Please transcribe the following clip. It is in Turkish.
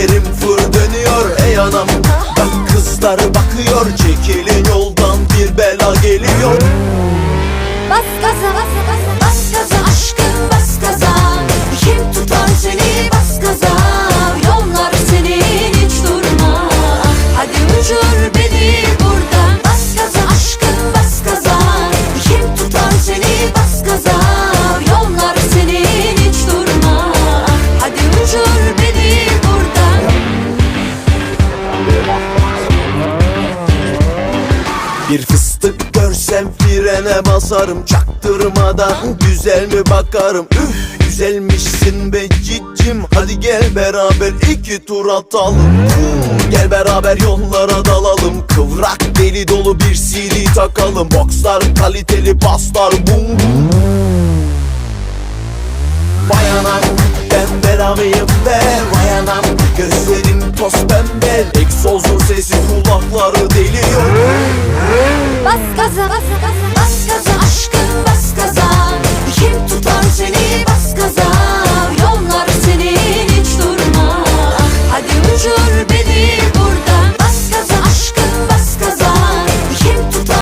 tekerim fır dönüyor. Ey anam bak kızlar bakıyor. Çekilin yoldan bir bela geliyor Bir fıstık görsem frene basarım Çaktırmadan güzel mi bakarım? Üf güzelmişsin be cicim. Hadi gel beraber iki tur atalım. Gel beraber yollara dalalım. Kıvrak deli dolu bir CD takalım. Boxlar kaliteli paslar bum bum. Vay anam ben belamıyım be. Vay anam gözlerim toz pembe. Egzozun sesi kulakları deliyor